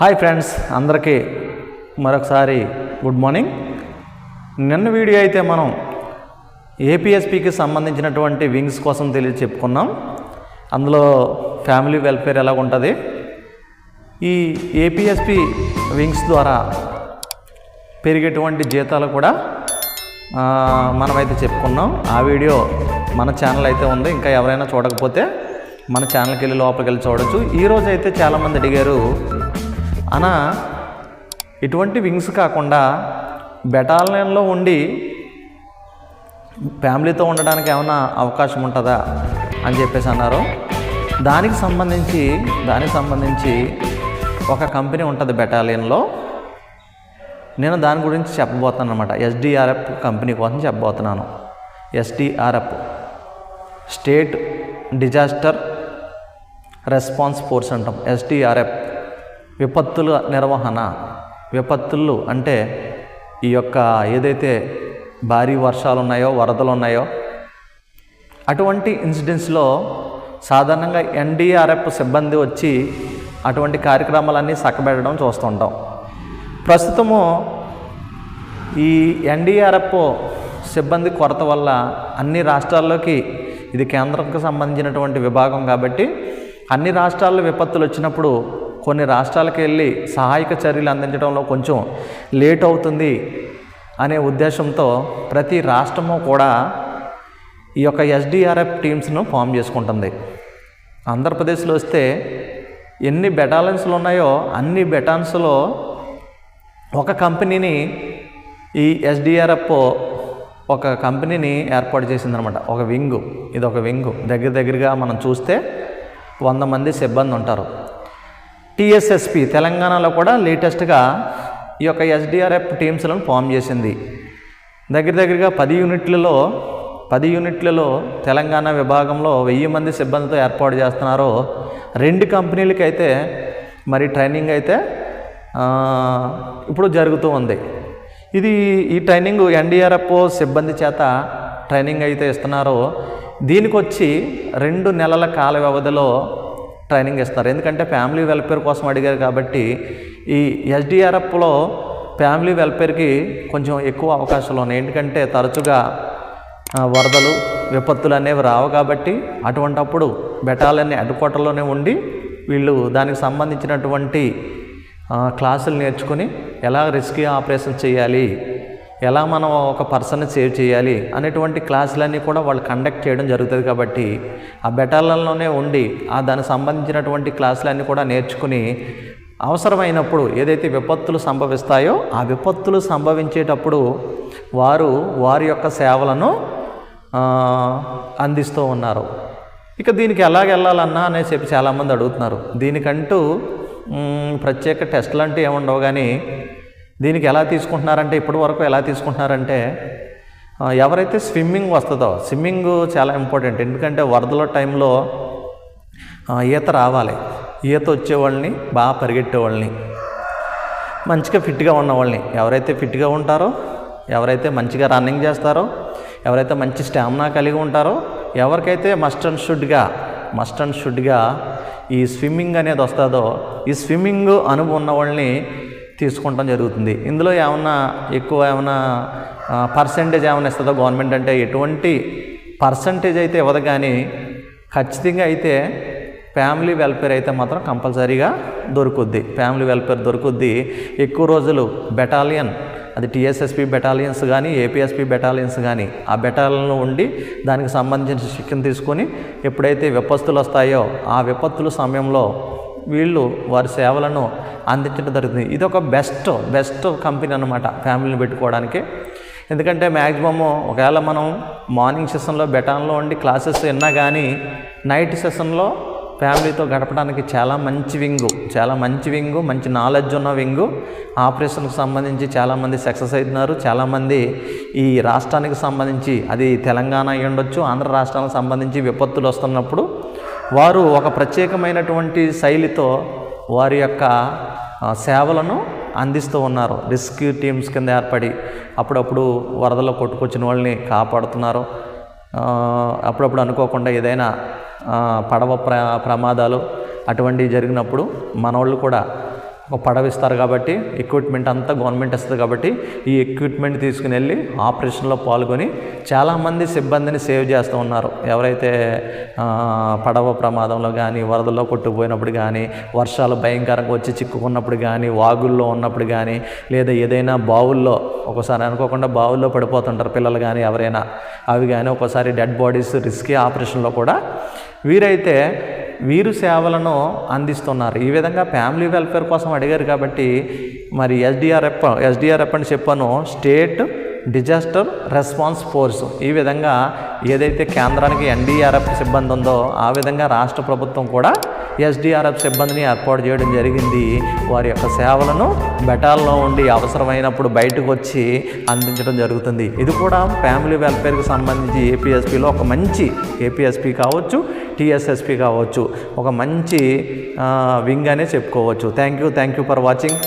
Hi friends అందరికీ మరొకసారి good morning. నిన్న వీడియో అయితే మనం ఏపీఎస్పికి సంబంధించినటువంటి వింగ్స్ కోసం తెలియ చెప్పుకున్నాం. అందులో ఫ్యామిలీ వెల్ఫేర్ ఎలా ఉంటుంది? ఈ ఏపీఎస్పి వింగ్స్ ద్వారా పెరిగేటువంటి జీతాలు కూడా మనమైతే చెప్పుకున్నాం. ఆ వీడియో మన ఛానల్ అయితే ఉంది. ఇంకా ఎవరైనా చూడకపోతే మన ఛానల్కి వెళ్ళి లోపలికి వెళ్ళి చూడొచ్చు. ఈరోజు అయితే చాలామంది అడిగారు అనా ఇటువంటి వింగ్స్ కాకుండా బెటాలియన్లో ఉండి ఫ్యామిలీతో ఉండడానికి ఏమైనా అవకాశం ఉంటుందా అని చెప్పేసి అన్నారు. దానికి సంబంధించి దానికి సంబంధించి ఒక కంపెనీ ఉంటుంది బెటాలియన్లో నేను దాని గురించి చెప్పబోతున్నాను అనమాట ఎస్డిఆర్ఎఫ్ కంపెనీ కోసం చెప్పబోతున్నాను. SDRF state disaster response force అంటాం. ఎస్డిఆర్ఎఫ్ విపత్తుల నిర్వహణ. విపత్తులు అంటే ఈ యొక్క ఏదైతే భారీ వర్షాలు ఉన్నాయో వరదలు ఉన్నాయో అటువంటి ఇన్సిడెంట్స్లో సాధారణంగా ఎన్డీఆర్ఎఫ్ సిబ్బంది వచ్చి అటువంటి కార్యక్రమాలన్నీ చక్కబెట్టడం చూస్తుంటాం. ప్రస్తుతము ఈ ఎన్డీఆర్ఎఫ్ సిబ్బంది కొరత వల్ల అన్ని రాష్ట్రాల్లోకి ఇది కేంద్రంకి సంబంధించినటువంటి విభాగం కాబట్టి అన్ని రాష్ట్రాల్లో విపత్తులు వచ్చినప్పుడు కొన్ని రాష్ట్రాలకు వెళ్ళి సహాయక చర్యలు అందించడంలో కొంచెం లేట్ అవుతుంది అనే ఉద్దేశంతో ప్రతి రాష్ట్రము కూడా ఈ యొక్క ఎస్డిఆర్ఎఫ్ టీమ్స్ను ఫామ్ చేసుకుంటుంది. ఆంధ్రప్రదేశ్లో వస్తే ఎన్ని బెటాలియన్స్లు ఉన్నాయో అన్ని బెటాన్స్లో ఒక కంపెనీని ఈ ఎస్డిఆర్ఎఫ్ ఒక కంపెనీని ఏర్పాటు చేసిందనమాట. ఒక వింగు ఇది ఒక వింగు. దగ్గర దగ్గరగా మనం చూస్తే వంద మంది సిబ్బంది ఉంటారు టిఎస్ఎస్పి తెలంగాణలో కూడా లేటెస్ట్గా ఈ యొక్క ఎస్డిఆర్ఎఫ్ టీమ్స్లను ఫామ్ చేసింది. దగ్గర దగ్గరగా పది యూనిట్లలో పది యూనిట్లలో తెలంగాణ విభాగంలో వెయ్యి మంది సిబ్బందితో ఏర్పాటు చేస్తున్నారో రెండు కంపెనీలకైతే మరి ట్రైనింగ్ అయితే ఇప్పుడు జరుగుతూ ఉంది. ఇది ఈ ట్రైనింగ్ ఎన్డీఆర్ఎఫ్ సిబ్బంది చేత ట్రైనింగ్ అయితే ఇస్తున్నారో దీనికి వచ్చి రెండు నెలల కాల వ్యవధిలో ట్రైనింగ్ ఇస్తారు. ఎందుకంటే ఫ్యామిలీ వెల్ఫేర్ కోసం అడిగారు కాబట్టి ఈ ఎస్డిఆర్ఎఫ్లో ఫ్యామిలీ వెల్ఫేర్కి కొంచెం ఎక్కువ అవకాశాలు ఉన్నాయి. ఎందుకంటే తరచుగా వరదలు విపత్తులు అనేవి రావు కాబట్టి అటువంటప్పుడు బెటాలియన్ అడ్డుకోటలోనే ఉండి వీళ్ళు దానికి సంబంధించినటువంటి క్లాసులు నేర్చుకుని ఎలా రిస్కీ ఆపరేషన్ చేయాలి ఎలా మనం ఒక పర్సన్ని సేవ్ చేయాలి అనేటువంటి క్లాసులన్నీ కూడా వాళ్ళు కండక్ట్ చేయడం జరుగుతుంది కాబట్టి ఆ బెటాలలోనే ఉండి ఆ దానికి సంబంధించినటువంటి క్లాసులన్నీ కూడా నేర్చుకుని అవసరమైనప్పుడు ఏదైతే విపత్తులు సంభవిస్తాయో ఆ విపత్తులు సంభవించేటప్పుడు వారు వారి యొక్క సేవలను అందిస్తూ ఉన్నారు. ఇక దీనికి ఎలాగెళ్ళాలన్నా అని చెప్పి చాలామంది అడుగుతున్నారు. దీనికంటూ ప్రత్యేక టెస్టులు అంటే ఏముండవు కానీ దీనికి ఎలా తీసుకుంటున్నారంటే ఇప్పటి వరకు ఎలా తీసుకుంటున్నారంటే ఎవరైతే స్విమ్మింగ్ వస్తుందో స్విమ్మింగ్ చాలా ఇంపార్టెంట్. ఎందుకంటే వరదల టైంలో ఈత రావాలి. ఈత వచ్చేవాళ్ళని బాగా పరిగెట్టేవాళ్ళని మంచిగా ఫిట్గా ఉన్న వాళ్ళని ఎవరైతే ఫిట్గా ఉంటారో ఎవరైతే మంచిగా రన్నింగ్ చేస్తారో ఎవరైతే మంచి స్టామినా కలిగి ఉంటారో ఎవరికైతే మస్ట్ అండ్ షుడ్గా మస్ట్ అండ్ షుడ్గా ఈ స్విమ్మింగ్ అనేది వస్తుందో ఈ స్విమ్మింగ్ అనుభవం ఉన్న వాళ్ళని తీసుకుంటాం జరుగుతుంది. ఇందులో ఏమన్నా ఎక్కువ ఏమన్నా పర్సంటేజ్ ఏమైనా ఇస్తుందో గవర్నమెంట్ అంటే ఎటువంటి పర్సంటేజ్ అయితే ఇవ్వదు కానీ ఖచ్చితంగా అయితే ఫ్యామిలీ వెల్ఫేర్ అయితే మాత్రం కంపల్సరీగా దొరుకుద్ది. ఫ్యామిలీ వెల్ఫేర్ దొరుకుద్ది. ఎక్కువ రోజులు బెటాలియన్ అది టీఎస్ఎస్పి బెటాలియన్స్ కానీ ఏపీఎస్పి బెటాలియన్స్ కానీ ఆ బెటాలియన్లో ఉండి దానికి సంబంధించిన శిక్షణ తీసుకొని ఎప్పుడైతే విపత్తులు వస్తాయో ఆ విపత్తుల సమయంలో వీళ్ళు వారి సేవలను అందించడం జరుగుతుంది. ఇది ఒక బెస్ట్ బెస్ట్ కంపెనీ అనమాట ఫ్యామిలీని పెట్టుకోవడానికి. ఎందుకంటే మ్యాక్సిమమ్ ఒకవేళ మనం మార్నింగ్ సెషన్లో బెటాన్లో ఉండి క్లాసెస్ విన్నా కానీ నైట్ సెషన్లో ఫ్యామిలీతో గడపడానికి చాలా మంచి వింగు చాలా మంచి వింగు మంచి నాలెడ్జ్ ఉన్న వింగు ఆపరేషన్కి సంబంధించి చాలామంది సక్సెస్ అవుతున్నారు చాలామంది ఈ రాష్ట్రానికి సంబంధించి అది తెలంగాణ అయ్యి ఉండొచ్చు ఆంధ్ర రాష్ట్రానికి సంబంధించి విపత్తులు వస్తున్నప్పుడు వారు ఒక ప్రత్యేకమైనటువంటి శైలితో వారి యొక్క సేవలను అందిస్తూ ఉన్నారు. రెస్క్యూ టీమ్స్ కింద ఏర్పడి అప్పుడప్పుడు వరదలో కొట్టుకొచ్చిన వాళ్ళని కాపాడుతున్నారు. అప్పుడప్పుడు అనుకోకుండా ఏదైనా పడవ ప్ర ప్రమాదాలు అటువంటివి జరిగినప్పుడు మనవాళ్ళు కూడా ఒక పడవ ఇస్తారు కాబట్టి ఎక్విప్మెంట్ అంతా గవర్నమెంట్ ఇస్తుంది కాబట్టి ఈ ఎక్విప్మెంట్ తీసుకుని వెళ్ళి ఆపరేషన్లో పాల్గొని చాలామంది సిబ్బందిని సేవ్ చేస్తూ ఉన్నారు. ఎవరైతే పడవ ప్రమాదంలో కానీ వరదల్లో కొట్టుకుపోయినప్పుడు కానీ వర్షాలు భయంకరంగా వచ్చి చిక్కుకున్నప్పుడు కానీ వాగుల్లో ఉన్నప్పుడు కానీ లేదా ఏదైనా బావుల్లో ఒకసారి అనుకోకుండా బావుల్లో పడిపోతుంటారు పిల్లలు కానీ ఎవరైనా అవి కానీ ఒకసారి డెడ్ బాడీస్ రిస్కీ ఆపరేషన్లో కూడా వీరైతే వీరు సేవలను అందిస్తున్నారు. ఈ విధంగా ఫ్యామిలీ వెల్ఫేర్ కోసం అడిగారు కాబట్టి మరి ఎస్డిఆర్ఎఫ్ ఎస్డిఆర్ఎఫ్ అని చెప్పాను. State disaster response force. ఈ విధంగా ఏదైతే కేంద్రానికి ఎన్డీఆర్ఎఫ్ సిబ్బంది ఉందో ఆ విధంగా రాష్ట్ర ప్రభుత్వం కూడా ఎస్డిఆర్ఎఫ్ సిబ్బందిని ఏర్పాటు చేయడం జరిగింది. వారి యొక్క సేవలను బెటాల్లో ఉండి అవసరమైనప్పుడు బయటకు వచ్చి అందించడం జరుగుతుంది. ఇది కూడా ఫ్యామిలీ వెల్ఫేర్కి సంబంధించి ఏపీఎస్పీలో ఒక మంచి ఏపీఎస్పీ కావచ్చు టీఎస్ఎస్పీ కావచ్చు ఒక మంచి వింగ్ అనే చెప్పుకోవచ్చు. Thank you thank you for watching.